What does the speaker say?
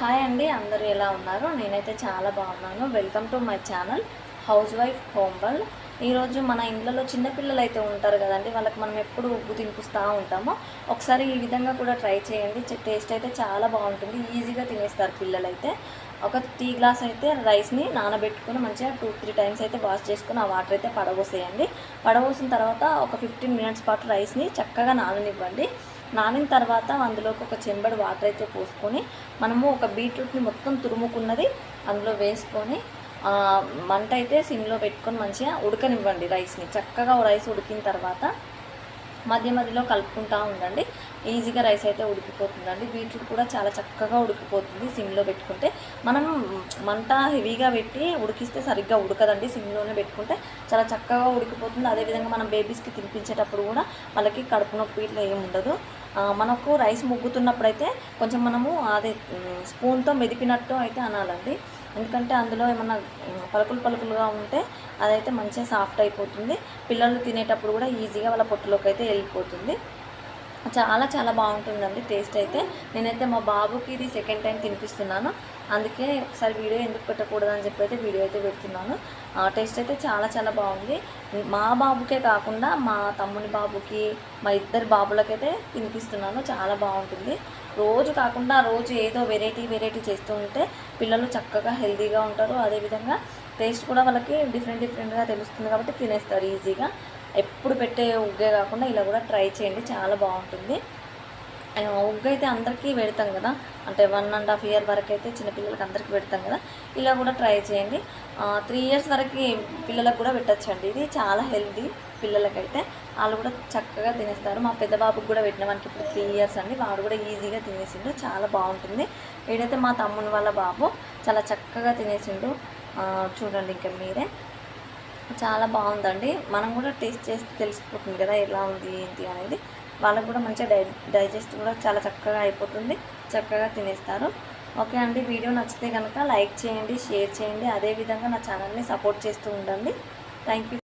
Hi అండి అందరూ ఎలా ఉన్నారు? నేనైతే చాలా బాగున్నాను. Welcome to my channel housewife home world ఈరోజు మన ఇండ్లలో చిన్నపిల్లలు అయితే ఉంటారు కదండి వాళ్ళకి మనం ఎప్పుడు ఉగ్గు తినిపిస్తూ ఉంటామో ఒకసారి ఈ విధంగా కూడా ట్రై చేయండి. టేస్ట్ అయితే చాలా బాగుంటుంది ఈజీగా తినేస్తారు పిల్లలైతే. ఒక టీ గ్లాస్ అయితే రైస్ని నానబెట్టుకుని మంచిగా టూ త్రీ టైమ్స్ అయితే వాష్ చేసుకుని ఆ వాటర్ అయితే పడబోసేయండి. పడబోసిన తర్వాత ఒక ఫిఫ్టీన్ మినిట్స్ పాటు రైస్ని చక్కగా నాననివ్వండి. నానిన తర్వాత అందులోకి ఒక చెంబడి వాటర్ అయితే పోసుకొని మనము ఒక బీట్రూట్ని మొత్తం తురుముకున్నది అందులో వేసుకొని మంట అయితే సిమ్లో పెట్టుకొని మంచిగా ఉడకనివ్వండి రైస్ని చక్కగా రైస్ ఉడికిన తర్వాత మధ్య మధ్యలో కలుపుకుంటూ ఉండండి. ఈజీగా రైస్ అయితే ఉడికిపోతుందండి. బీట్రూట్ కూడా చాలా చక్కగా ఉడికిపోతుంది సిమ్లో పెట్టుకుంటే. మనం మంట హెవీగా పెట్టి ఉడికిస్తే సరిగ్గా ఉడకదండి సిమ్లోనే పెట్టుకుంటే. చాలా చక్కగా ఉడికిపోతుంది. అదేవిధంగా మనం బేబీస్కి తినిపించేటప్పుడు కూడా వాళ్ళకి కడుపు నొప్పి ఇట్లా ఏమి ఉండదు. మనకు రైస్ ముగ్గుతున్నప్పుడైతే కొంచెం మనము అదే స్పూన్తో మెదిపినట్టు అయితే అనాలండి. ఎందుకంటే అందులో ఏమన్నా పలుకులు పలుకులుగా ఉంటే అదైతే మంచిగా సాఫ్ట్ అయిపోతుంది. పిల్లలు తినేటప్పుడు కూడా ఈజీగా వాళ్ళ పొట్టులోకి అయితే వెళ్ళిపోతుంది. చాలా చాలా బాగుంటుందండి టేస్ట్ అయితే. నేనైతే మా బాబుకి ఇది సెకండ్ టైం తినిపిస్తున్నాను. అందుకే ఒకసారి వీడియో ఎందుకు పెట్టకూడదు అని చెప్పి అయితే వీడియో అయితే పెడుతున్నాను. టేస్ట్ అయితే చాలా చాలా బాగుంది. మా బాబుకే కాకుండా మా తమ్ముని బాబుకి మా ఇద్దరు బాబులకైతే తినిపిస్తున్నాను. చాలా బాగుంటుంది. రోజు కాకుండా రోజు ఏదో వెరైటీ వెరైటీ చేస్తూ ఉంటే పిల్లలు చక్కగా హెల్తీగా ఉంటారు. అదేవిధంగా టేస్ట్ కూడా వాళ్ళకి డిఫరెంట్ డిఫరెంట్గా తెలుస్తుంది కాబట్టి తినేస్తారు ఈజీగా ఎప్పుడు పెట్టే ఉగ్గే కాకుండా ఇలా కూడా ట్రై చేయండి. చాలా బాగుంటుంది. ఒగ్గు ఉగ్గు అయితే అందరికీ పెడతాం కదా. అంటే వన్ అండ్ హాఫ్ ఇయర్ వరకు అయితే చిన్నపిల్లలకి అందరికీ పెడతాం కదా. ఇలా కూడా ట్రై చేయండి. త్రీ ఇయర్స్ వరకు పిల్లలకు కూడా పెట్టచ్చండి. ఇది చాలా హెల్తీ పిల్లలకైతే. వాళ్ళు కూడా చక్కగా తినేస్తారు. మా పెద్ద బాబుకి కూడా పెట్టిన మనకి ఇప్పుడు త్రీ ఇయర్స్ అండి. వాడు కూడా ఈజీగా తినేసిండు. చాలా బాగుంటుంది. ఏడైతే మా తమ్ముని వాళ్ళ బాబు చాలా చక్కగా తినేసిండు చూడండి ఇంకా మీరే. చాలా బాగుందండి. మనం కూడా టేస్ట్ చేస్తే తెలిసిపోతుంది కదా ఎలా ఉంది ఏంటి అనేది. వాళ్ళకు కూడా మంచిగా డై డైజెస్ట్ కూడా చాలా చక్కగా అయిపోతుంది చక్కగా తినేస్తారు. ఓకే అండి వీడియో నచ్చితే కనుక లైక్ చేయండి షేర్ చేయండి. అదేవిధంగా నా ఛానల్ని సపోర్ట్ చేస్తూ ఉండండి. Thank you